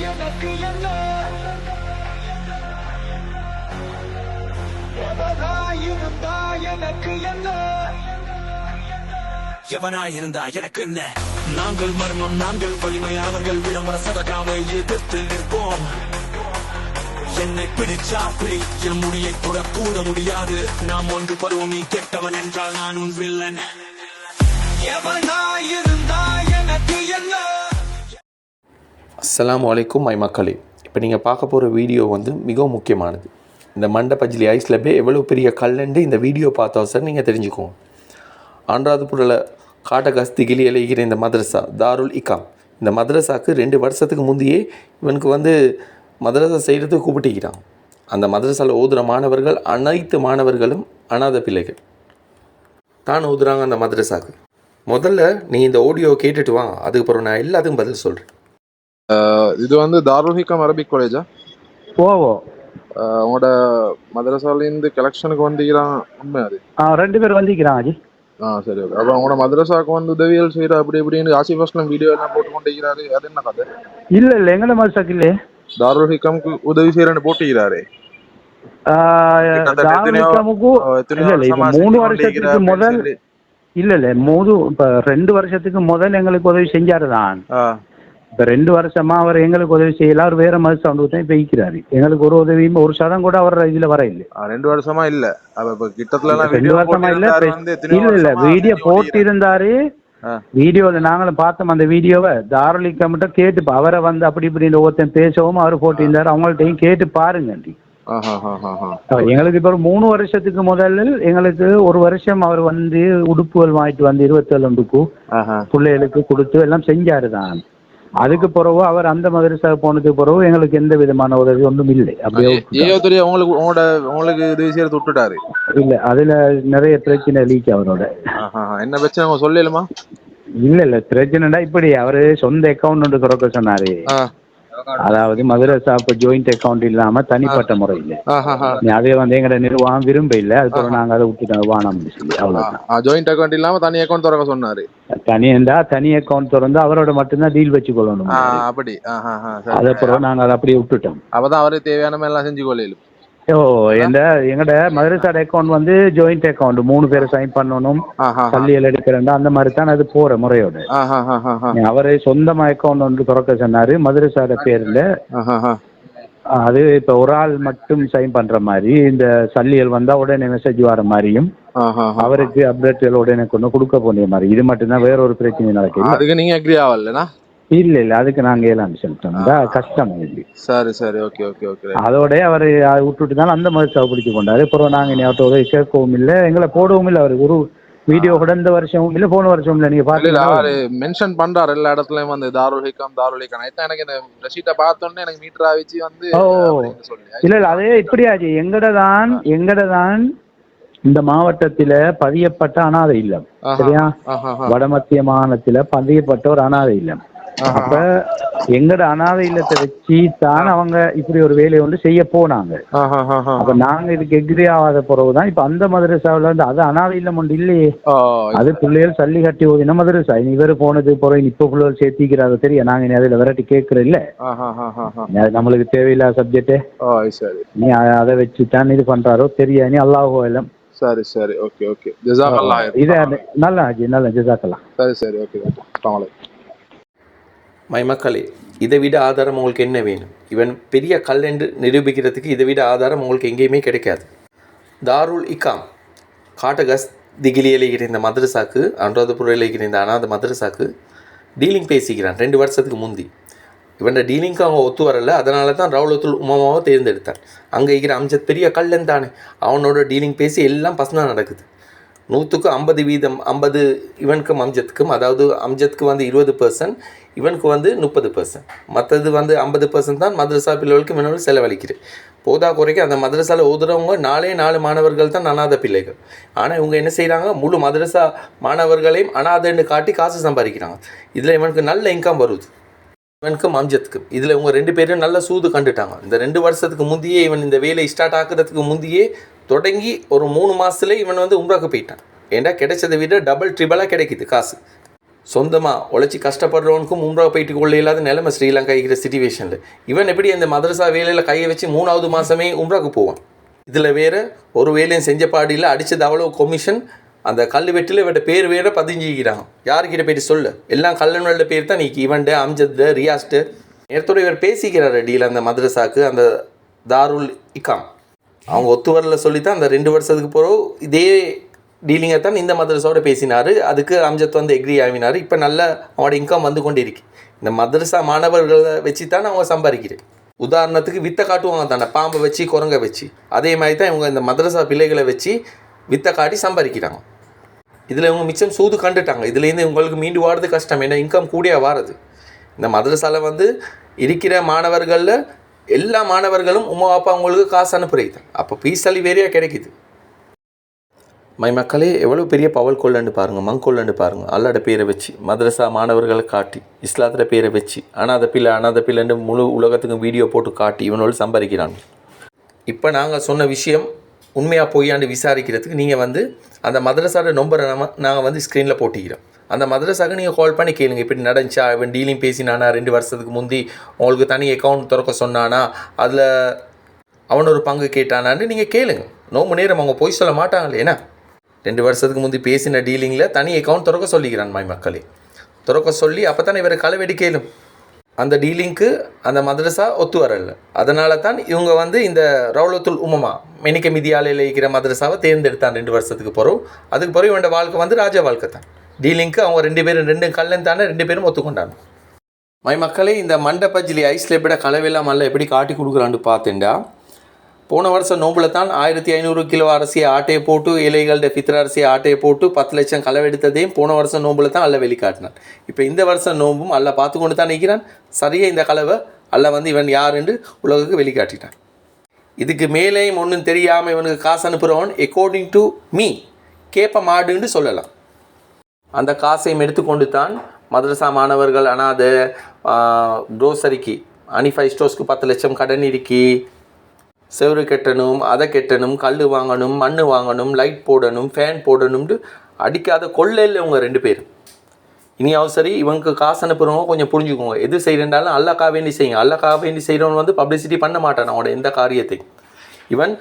எனக்கு என்ன எவனா இருந்தா எனக்கு என்ன? எவனாயிருந்தா எனக்கு என்ன நாங்கள் மர்மம் நாங்கள் வலிமை அவர்கள் விளம்பர சதகாவை எதிர்த்து நிற்போம். என்னை பிடிச்சா பிடி என் முடியை கூட கூட முடியாது. நாம் ஒன்று பருவம் நீ கெட்டவன் என்றால் நான் உன் வில்லன். எவனா இருந்தா எனக்கு என்ன? அஸ்லாம் அலைக்கும் மை மக்களே. இப்போ நீங்கள் பார்க்க போகிற வீடியோ வந்து மிகவும் முக்கியமானது. இந்த மண்டபஜிலி ஐஸில் போய் எவ்வளோ பெரிய கல்லுண்டு இந்த வீடியோ பார்த்தா சார் நீங்கள் தெரிஞ்சுக்கோங்க. ஆன்றாதுபுரில் காட்ட கஸ்திகிலி இலைகிற இந்த மதரசா தாருல் இகாம். இந்த மதரசாவுக்கு ரெண்டு வருஷத்துக்கு முந்தையே இவனுக்கு வந்து மதரசா செய்கிறதுக்கு கூப்பிட்டிக்கிறான். அந்த மதரசாவில் ஓதுகிற மாணவர்கள் அனைத்து மாணவர்களும் அனாதை பிள்ளைகள். தான் ஓதுறாங்க அந்த மதரசாவுக்கு முதல்ல நீ இந்த ஆடியோ கேட்டுட்டு வா அதுக்கப்புறம் நான் எல்லாத்துக்கும் பதில் சொல்கிறேன் இது வந்து தாருல் ஹிகம் அரபிக் காலேஜா ஓவோ உங்களோட மதரசாலேருந்து கலெக்ஷனுக்கு வந்தீங்கிறான் உண்மை அது? ஆ ரெண்டு பேர் வந்திக்கிறான் அஜி. ஆ சரி ஓகே. அப்போ உங்களோட மதரசாவுக்கு வந்து உதவிகள் செய்கிற அப்படி இப்படின்னு ஆசிஃப் அஸ்லம் வீடியோ எல்லாம் போட்டு கொண்டிருக்கிறாரு. அது என்ன கதை? இல்ல இல்ல எங்கட மதுசாக்கு இல்லையே தாருல் ஹிகம்க்கு உதவி செய்கிறேன்னு போட்டிக்கிறாரு மூணு வருஷத்துக்கு முதல் இல்ல இல்ல மூணு இப்ப ரெண்டு வருஷத்துக்கு முதல் எங்களுக்கு உதவி செஞ்சாரு தான் இப்ப ரெண்டு வருஷமா அவர் எங்களுக்கு உதவி செய்யல. அவர் வேற மதுசா வந்து தான் இப்ப ஈக்கிறாரு எங்களுக்கு ஒரு உதவியும் ஒரு சதம் கூட அவர் இதுல வர இல்லை ரெண்டு வருஷமா இல்ல. ரெண்டு வீடியோ வருஷமா இல்ல இல்ல இல்ல வீடியோ போட்டு இருந்தாரு ஆ. வீடியோல நாங்களும் பார்த்தோம் அந்த வீடியோவை. தாரலிக்க மட்டும் கேட்டு அவரை வந்து அப்படி இப்படின்னு ஒருத்தன் பேசவும் அவர் போட்டிருந்தாரு. அவங்கள்ட்டையும் கேட்டு பாருங்க. எங்களுக்கு இப்போ ஒரு மூணு வருஷத்துக்கு முதல்ல எங்களுக்கு ஒரு வருஷம் அவர் வந்து உடுப்புகள் வாங்கிட்டு வந்து இருபத்தேழு உடுப்பு. பிள்ளைகளுக்கு கொடுத்து எல்லாம் செஞ்சாரு தான். அதுக்கு பிறகு அவர் அந்த மதரசா போனதுக்கு பிறகு எங்களுக்கு எந்த விதமான உதவி ஒன்றும் இல்லை. அப்படியே உங்களுக்கு உங்களோட உங்களுக்கு உதவி செய்யறது விட்டுட்டாரு. இல்ல அதுல நிறைய பிரச்சனை லீக் அவரோட. என்ன பிரச்சனை? அவங்க சொல்லலுமா இல்ல இல்ல பிரச்சனைடா இப்படி அவரு சொந்த அக்கௌண்ட் ஒன்று திறக்க சொன்னாரு. அதாவது மதரசா இப்ப ஜாயிண்ட் அக்கௌண்ட் இல்லாம தனிப்பட்ட முறையில். அதே வந்து எங்கட நிர்வாகம் விரும்ப இல்ல. அதுக்கப்புறம் நாங்க அதை விட்டுட்டோம் வானம்னு சொல்லி. அவ்வளவுதான். ஜாயிண்ட் அக்கௌண்ட் இல்லாம தனி அக்கௌண்ட் திறக்க சொன்னாரு. தனியா தனி அக்கௌண்ட் திறந்து அவரோட மட்டும்தான் டீல் வச்சு கொள்ளணும் அப்படி. அதுக்கப்புறம் நாங்க அதை அப்படியே விட்டுட்டோம். அப்பதான் அவருக்கு தேவையான மாதிரி எல்லாம் செஞ்சு கொள்ளையிலும் ஓ எந்த எங்கட மதரசாட அக்கௌண்ட் வந்து ஜாயிண்ட் அக்கௌண்ட் மூணு பேரை சைன் பண்ணணும். பள்ளியில் எடுக்கிறேன் அந்த மாதிரி தான் அது போற முறையோட. அவரு சொந்தமா அக்கௌண்ட் ஒன்று திறக்க சொன்னாரு மதரசாட பேர்ல. அது இப்ப ஒரு ஆள் மட்டும் சைன் பண்ற மாதிரி இந்த சல்லியல் வந்தா உடனே மெசேஜ் வர மாதிரியும் அவருக்கு அப்டேட்கள் உடனே கொண்டு கொடுக்க போன மாதிரி. இது மட்டும்தான் வேற ஒரு பிரச்சனை நடக்குது. அதுக்கு நீங்க அக்ரி ஆகலனா இல்ல இல்ல அதுக்கு நாங்க சொல்லிட்டோம் இதான் கஷ்டம் இது. சரி சரி ஓகே ஓகே ஓகே அதோட அவர் விட்டுட்டு தான் அந்த மாதிரி பிடிச்சு கொண்டாரு. அப்புறம் நாங்க இனி அவர்கிட்ட உதவி கேட்கவும் இல்லை எங்களை போடவும் இல்லை அவர். ஒரு வீடியோ கூட இந்த வருஷமும் இல்ல போன வருஷம் இல்ல நீங்க இல்ல பாத்தீங்களா? அவரு மென்ஷன் பண்றாரு எல்லா இடத்துலயும் வந்து தாருல் நேத்து எனக்கு இந்த ரஷீட்டை பார்த்தோன்னே எனக்கு மீட்டர் ஆவிச்சு வந்து இல்ல இல்ல அதே இப்படியாச்சு எங்கட தான் எங்கட தான் இந்த மாவட்டத்தில பதியப்பட்ட அனாதை இல்லம். சரியா. வடமத்திய மாநிலத்தில பதியப்பட்ட ஒரு அனாதை இல்லம். அப்ப எங்கட அனாதை இல்லத்தை வச்சு தான் அவங்க இப்படி ஒரு வேலையை வந்து செய்ய போனாங்க. அப்ப நாங்க இதுக்கு எக்ரி ஆகாத பிறகுதான் இப்ப அந்த மதரசாவுல இருந்து அது அனாதை இல்லம் ஒன்று இல்லையே. அது பிள்ளைகள் சல்லி கட்டி ஓதின மதரசா. இவர் போனது பிறகு இப்ப பிள்ளைகள் சேர்த்திக்கிறாங்க தெரியும் நாங்க அதுல விரட்டி கேட்கற இல்ல. நம்மளுக்கு தேவையில்லாத சப்ஜெக்ட் நீ அதை வச்சு தான் இது பண்றாரோ தெரியா நீ அல்லாஹோ எல்லாம் சரி சரி. Okay okay. ஜசாக்கல்லா இதை நல்லா நல்லா ஜிசாக்கலாம் சரி சரி. Okay okay. மை மக்களே இதை விட ஆதாரம் உங்களுக்கு என்ன வேணும்? இவன் பெரிய கல் என்று நிரூபிக்கிறதுக்கு இதை விட ஆதாரம் உங்களுக்கு எங்கேயுமே கிடைக்காது. தாருல் இக்காம் காட்டகஸ் திகிலியில் இருந்த மதரசாக்கு அனுராதபுரியில் இருக்கிற இந்த அனாத மதரசாக்கு டீலிங் பேசிக்கிறான் ரெண்டு வருஷத்துக்கு முந்தி. இவன் டீலிங்க்கு அவங்க ஒத்து வரல அதனால தான் ரவுலத்துல் உமாமாவை தேர்ந்தெடுத்தான். அங்கே இருக்கிற அம்ஜத் பெரிய கல்லன் தானே. அவனோட டீலிங் பேசி எல்லாம் பசனாக நடக்குது. நூற்றுக்கு ஐம்பது வீதம் ஐம்பது இவனுக்கும் அம்ஜத்துக்கும் அதாவது அம்ஜத்துக்கு வந்து இருபது பர்சன்ட் இவனுக்கு வந்து முப்பது பர்சன்ட் மற்றது வந்து ஐம்பது பர்சன்ட் தான் மதரசா பிள்ளைகளுக்கு இவனோட செலவழிக்கிறேன் போதா குறைக்க அந்த மதரசாவில் ஓதுறவங்க நாலே நாலு மாணவர்கள் தான் அனாத பிள்ளைகள். ஆனால் இவங்க என்ன செய்கிறாங்க முழு மதரசா மாணவர்களையும் அனாதைன்னு காட்டி காசு சம்பாதிக்கிறாங்க. இதில் இவனுக்கு நல்ல இன்கம் வருது. இவனுக்கும் அம்ஜத்துக்கும். இதில் இவங்க ரெண்டு பேரும் நல்ல சூது கண்டுட்டாங்க. இந்த ரெண்டு வருஷத்துக்கு முந்தையே இவன் இந்த வேலை ஸ்டார்ட் ஆக்குறதுக்கு முந்தையே தொடங்கி ஒரு மூணு மாதத்துல இவன் வந்து உம்ராக்கு போயிட்டான். ஏன்டா கிடைச்சதை விட டபுள் ட்ரிபிளாக கிடைக்குது காசு. சொந்தமாக உழைச்சி கஷ்டப்படுறவனுக்கும் உம்ரா போயிட்டு கொள்ள இல்லாத நிலைமை ஸ்ரீலங்கா இருக்கிற சுச்சுவேஷனில் இவன் எப்படி அந்த மதரசா வேலையில் கையை வச்சு மூணாவது மாதமே உம்ராக்கு போவான்? இதில் வேறு ஒரு வேலையும் செஞ்ச பாடியில் அடித்தது அவ்வளோ கொமிஷன் அந்த கல் வெட்டில் இவட பேர் வேற பதிஞ்சிக்கிறான். யாருக்கிட்ட போயிட்டு சொல்லு? எல்லாம் கல்லனோட பேர் தான் நீ இவன்ட்டு அம்ஜத்து ரியாஸ்ட்டு. நேரத்தோட இவர் பேசிக்கிறார் அடியில் அந்த மதரசாக்கு அந்த தாருல் இக்காம் அவங்க ஒத்து வரல சொல்லி தான் அந்த ரெண்டு வருஷத்துக்கு பிறகு இதே டீலிங்கை தான் இந்த மதரசாவோட பேசினார். அதுக்கு அம்ஜத் வந்து எக்ரி ஆகினார். இப்போ நல்ல அவனோட இன்கம் வந்து கொண்டு இருக்கு இந்த மதரசா மாணவர்களை வச்சு தான் அவங்க சம்பாதிக்கிறேன் உதாரணத்துக்கு வித்தை காட்டுவாங்க தானே பாம்பை வச்சு குரங்கை வச்சு. அதே மாதிரி தான் இவங்க இந்த மதரசா பிள்ளைகளை வச்சு வித்தை காட்டி சம்பாதிக்கிறாங்க. இதில் இவங்க மிச்சம் சூது கண்டுட்டாங்க. இதுலேருந்து இவங்களுக்கு மீண்டு வாடுறது கஷ்டம். ஏன்னா இன்கம் கூடிய வாரது. இந்த மதரசாவில் வந்து இருக்கிற மாணவர்களில் எல்லா மாணவர்களும் உமா அப்பா அவங்களுக்கு காசு அனுப்புறீங்க அப்போ பீஸ் அலி வேறையாக கிடைக்குது. மை மக்களே எவ்வளோ பெரிய பவல் கொள்ளன்னு பாருங்கள் மங்கொள்ளன்னு பாருங்கள் அல்லாட பேரை வச்சு மதரசா மாணவர்களை காட்டி இஸ்லாத்தில் பேரை வச்சு அனாத பிள்ளை அனாத பிள்ளைன்னு முழு உலகத்துக்கும் வீடியோ போட்டு காட்டி இவனோடு சம்பாதிக்கிறாங்க இப்போ நாங்கள் சொன்ன விஷயம் உண்மையாக பொய்யாண்டு விசாரிக்கிறதுக்கு நீங்கள் வந்து அந்த மதரசாவோட நம்பரை நம்ம நாங்கள் வந்து ஸ்க்ரீனில் போட்டிக்கிறோம். அந்த மதரசாக்கு நீங்கள் கால் பண்ணி கேளுங்க. இப்படி நடந்துச்சா? இவன் டீலிங் பேசினானா? ரெண்டு வருஷத்துக்கு முந்தி உங்களுக்கு தனி அக்கௌண்ட் திறக்க சொன்னானா? அதில் அவன் ஒரு பங்கு கேட்டானான்னு நீங்கள் கேளுங்க. நோம்பு நேரம் அவங்க பொய் சொல்ல மாட்டாங்களே என்ன? ரெண்டு வருஷத்துக்கு முந்தி பேசின டீலிங்கில் தனி அக்கௌண்ட் திறக்க சொல்லிக்கிறான் மாய் மக்களே. திறக்க சொல்லி அப்போ தானே இவரை களவெடி கேளும். அந்த டீலிங்க்கு அந்த மதரசா ஒத்து வரல. அதனால தான் இவங்க வந்து இந்த ரவுலத்துல் உமமா மெனிக்க மிதியாலையில் இருக்கிற மதரசாவை தேர்ந்தெடுத்தான் ரெண்டு வருஷத்துக்கு பிறகு. அதுக்கு பிறகு இவன் வாழ்க்கை வந்து ராஜா வாழ்க்கை தான். டீலிங்க்கு அவங்க ரெண்டு பேரும் ரெண்டு கல்லன் தானே ரெண்டு பேரும் ஒத்துக்கொண்டாங்க. மை மக்களே இந்த மண்டபஜ்லி ஐஸில் எப்படி கலவையெல்லாம் மல்ல எப்படி காட்டி கொடுக்குறான்னு பார்த்தேன்டா போன வருஷம் நோம்பில் தான் ஆயிரத்தி ஐநூறு கிலோ அரிசியை ஆட்டையை போட்டு இலைகளோட பித்திர அரிசியை ஆட்டையை போட்டு பத்து லட்சம் களவெடுத்ததையும் போன வருஷம் நோம்பில் தான் அல்ல வெளிக்காட்டினான். இப்போ இந்த வருஷம் நோம்பும் அல்ல பார்த்து கொண்டு தான் நிற்கிறான். சரியாக இந்த கலவை அல்ல வந்து இவன் யாருன்னு உலகுக்கு வெளிக்காட்டினான் இதுக்கு மேலேயும் ஒன்றும் தெரியாமல் இவனுக்கு காசு அனுப்புகிறவன் அக்கார்டிங் டு மீ கேப்ப மாடுன்னு சொல்லலாம். அந்த காசையும் எடுத்துக்கொண்டு தான் மதரசா மாணவர்கள் அனாத க்ரோசரிக்கு அனிஃபை ஸ்டோர்ஸ்க்கு பத்து லட்சம் கடன் இருக்கி. செவரு கெட்டணும் அதை கெட்டணும் கல் வாங்கணும் மண் வாங்கணும் லைட் போடணும் ஃபேன் போடணும்ட்டு அடிக்காத கொள்ளையில் இவங்க ரெண்டு பேர். இனியாவது சரி இவனுக்கு காசு அனுப்புகிறவங்க கொஞ்சம் புரிஞ்சுக்கோங்க. எது செய்கிறேன்டாலும் அல்லாக்கா வேண்டி செய்யுங்க. அல்லக்கா வேண்டி செய்கிறவன் வந்து பப்ளிசிட்டி பண்ண மாட்டான் அவனோட எந்த காரியத்தை இவன்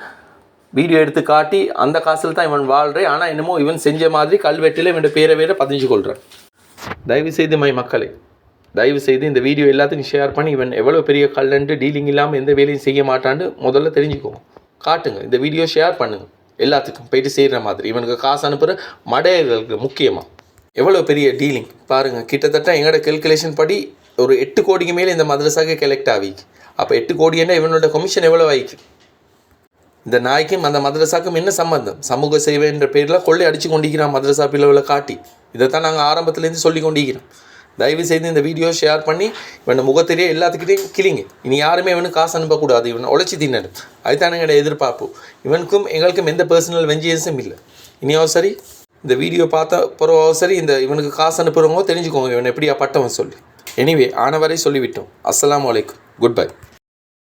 வீடியோ எடுத்து காட்டி அந்த காசில் தான் இவன் வாழ்கிறேன் ஆனால் என்னமோ இவன் செஞ்ச மாதிரி கல்வெட்டில் இவன் பேரை வேற பதிஞ்சு கொள்கிறான் தயவுசெய்து மை மக்களே தயவு செய்து இந்த வீடியோ எல்லாத்தையும் ஷேர் பண்ணி இவன் எவ்வளோ பெரிய கல்லன்ட்டு டீலிங் இல்லாமல் எந்த வேலையும் செய்ய மாட்டான்னு முதல்ல தெரிஞ்சுக்கோங்க. காட்டுங்க. இந்த வீடியோ ஷேர் பண்ணுங்கள் எல்லாத்துக்கும் போயிட்டு செய்கிற மாதிரி. இவனுக்கு காசு அனுப்புகிற மடையர்களுக்கு முக்கியமாக எவ்வளோ பெரிய டீலிங் பாருங்கள் கிட்டத்தட்ட எங்களோட கெல்குலேஷன் படி ஒரு எட்டு கோடிக்கு மேலே இந்த மதரசாக்கு கலெக்ட் ஆகிக்கு அப்போ எட்டு கோடின்னா இவனோட கமிஷன் எவ்வளோ ஆகிக்கு இந்த நாய்க்கும் அந்த மதரசாக்கும் என்ன சம்பந்தம்? சமூக சேவை என்ற பேரில் கொள்ளை அடித்து கொண்டிருக்கிறான் மதரசா பிளவில் காட்டி. இதை தான் நாங்கள் ஆரம்பத்துலேருந்து சொல்லி கொண்டிருக்கிறோம். தயவு செய்து இந்த வீடியோ ஷேர் பண்ணி இவனை முகத்திலேயே எல்லாத்துக்கிட்டையும் கிளிங்க இனி யாருமே இவனுக்கு காசு அனுப்பக்கூடாது. இவனை உழைச்சி தின்னடும் அதுதான் எங்களோட எதிர்பார்ப்பு. இவனுக்கும் எங்களுக்கும் எந்த பர்சனல் வெஞ்சியன்ஸும் இல்லை. இனியாவும் சரி இந்த வீடியோ பார்த்த பிறகு சரி இந்த இவனுக்கு காசு அனுப்புகிறவங்க தெரிஞ்சுக்கோங்க. இவன் எப்படியா பட்டவன் சொல்லி. எனிவே ஆனவரை சொல்லிவிட்டோம். அஸ்லாம் வலைக்கும் குட் பை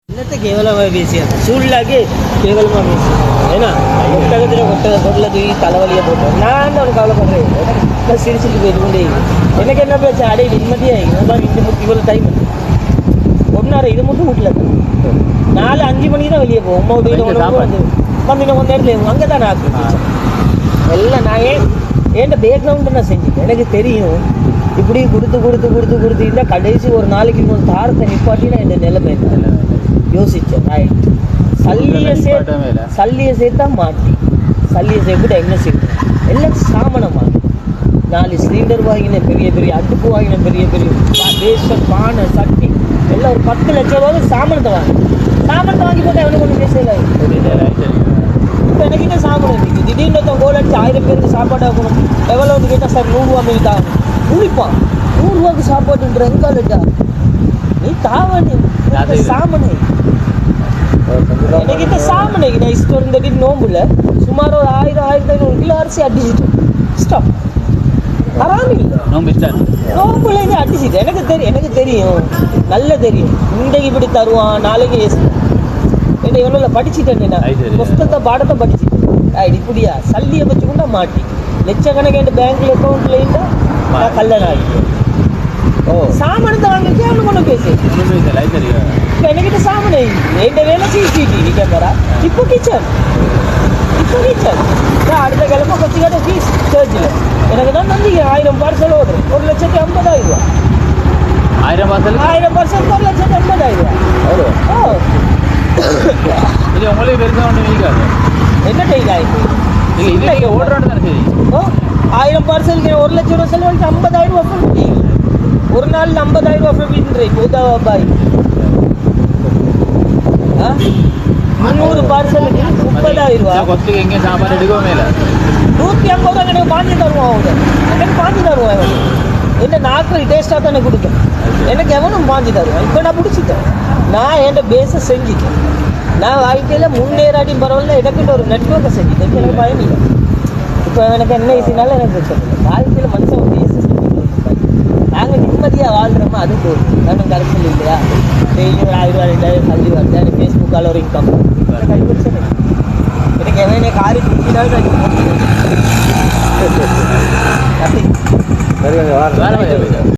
என்னத்தை கேவலமாக பேசியாங்க சூழ்நிலைக்கு கேவலமாக பேசியாங்க ஏன்னா ஒட்டகத்தில் ஒட்டக பொருளை தூக்கி தலைவலியை போட்டோம். நான் தான் அவனுக்கு கவலைப்படுறேன். சிரிச்சுட்டு போயிட்டு எனக்கு என்ன பேச்சு அடே நிம்மதியாக முட்டி இவ்வளோ டைம் ஒன்னாரு இது மட்டும் வீட்டில் நாலு அஞ்சு மணிக்கு தான் வெளியே போவோம். உமா வீடு வந்து வந்து இன்னும் கொஞ்ச நேரத்தில் அங்கே தான் நான் எல்லாம் நான் ஏன் ஏன்ட்ட பேக்ரவுண்டு நான் செஞ்சேன் எனக்கு தெரியும். இப்படி கொடுத்து கொடுத்து கொடுத்து கொடுத்து இல்லை கடைசி ஒரு நாளைக்கு கொஞ்சம் தாரத்தை நிப்பாட்டினா இந்த நிலைமை யோசிச்சேன். ரைட் சல்லியை சேர்த்து சல்லியை சேர்த்தா மாட்டி. சல்லியை சேர்த்துட்டு என்ன செய்யும் எல்லாம் சாமனமாக நாலு சிலிண்டர் வாங்கினேன் பெரிய பெரிய அடுப்பு வாங்கினேன் பெரிய பெரிய பேச பானை சட்டி எல்லாம் ஒரு பத்து லட்சம் ரூபாய் சாமனத்தை வாங்க சாமனத்தை வாங்கி போட்டால் எவனுக்கு ஒன்றும் பேசல இப்போ எனக்கிட்ட சாப்பிட இருக்கு. திடீர்னு ஒருத்தன் கோல் அடிச்சு ஆயிரம் பேருக்கு சாப்பாடு ஆகணும். எவ்வளோன்னு கேட்டால் சார் நூறுரூவா மீது தான். முடிப்பான் நூறுரூவாக்கு சாப்பாடுன்ற எங்காலட்டா நீ தாவணி. சாமனை எனக்கிட்ட சாமனை நான் இஷ்டம் இருந்தடி நோம்புல. சுமார் ஒரு ஆயிரம் ஆயிரத்தி ஐநூறு கிலோ அரிசி அடிச்சிட்டோம் ஸ்டாப் ஹராம் இல்லை நோம்புல இது அடிச்சிட்டு எனக்கு தெரியும் எனக்கு தெரியும். நல்ல தெரியும். இன்றைக்கு இப்படி தருவான் நாளைக்கு என்ன இவனில் படிச்சுட்டேன் நான். புஸ்தகத்தை பாடத்தை படிச்சுட்டேன். இப்படியா? சல்லியை வச்சு கொண்டா மாட்டி. லட்சக்கணக்கான பேங்க்ல அக்கௌண்ட்ல இருந்தா நான் ஆகிட்டேன் ஓ. சாமானத்தை வாங்கிட்டு அவனு கொண்டு பேசு. இப்போ என்கிட்ட சாமான்? எந்த வேலை சிசிடிவி கேமரா இப்போ கிச்சன். இப்போ கிச்சன் நான் அடுத்த கிழமை கொச்சிக்காட்ட ஃபீஸ் சர்ச்சில் எனக்கு தான் நம்பிக்கை ஆயிரம் பார்சல் ஓடுறேன் ஒரு லட்சத்தி ஐம்பதாயிரம். ரூபா ஆயிரம் பார்சல் ஆயிரம் பார்சல் ஒரு லட்சத்தி ஐம்பதாயிரம். ரூபா ஓ. இது உங்களுக்கு பெருசாக ஒன்றும் இருக்காது என்ன டெய்ல் ஆயிடுச்சு இல்லை இது நீங்கள் ஓடுறோன்னு தானே சரி ஓ ஆயிரம் பார்சலுக்கு ஒரு லட்சம் ரூபா செலவழிச்சு ஐம்பதாயிரம் ரூபா ஃபிஃப்டி ஒரு நாள் ஐம்பதாயிரம் ரூபா ஃபிஃப்டின்றேன் உதவ பாய்? முந்நூறு பார்சலுக்கு முப்பதாயிரம் ரூபா கொத்துக்கு எங்கேயும் சாப்பாடு எடுக்கவே இல்லை நூற்றி ஐம்பது ரூபா எனக்கு பாஞ்சு தருவான் அவங்க எனக்கு பாஞ்சு தருவான் அவன் என்ன நாக்கள் டேஸ்ட்டாக தானே கொடுக்கும் எனக்கு எவனும் பாஞ்சு தருவான் இப்போ நான் பிடிச்சிட்டேன் நான் என் பேஸை செஞ்சுட்டேன் நான் வாழ்க்கையில் முன்னேறாடியும் பரவாயில்ல எனக்குன்னு ஒரு நெட்ஒர்க்கை செஞ்சுட்டேன் இப்ப எனக்கு பயம் இல்லை இப்போ எனக்கு என்ன விஷயனாலும் எனக்கு பிரச்சனை வாழ்க்கையில் மனுஷன் ஒரு பேஸை நாங்கள் நிம்மதியாக வாழ்கிறோமோ அது போதும் நானும் கருத்தில் இல்லையா டெய்லி ஒரு ஆயிரம் ரூபாய் ரெண்டாயிரம் கல்வி வருது எனக்கு ஃபேஸ்புக்கால் ஒரு இன்கம் எனக்கு பிரச்சனை இல்லை. எனக்கு எவனே காரி பிடிச்சினாலும் நான் வேலை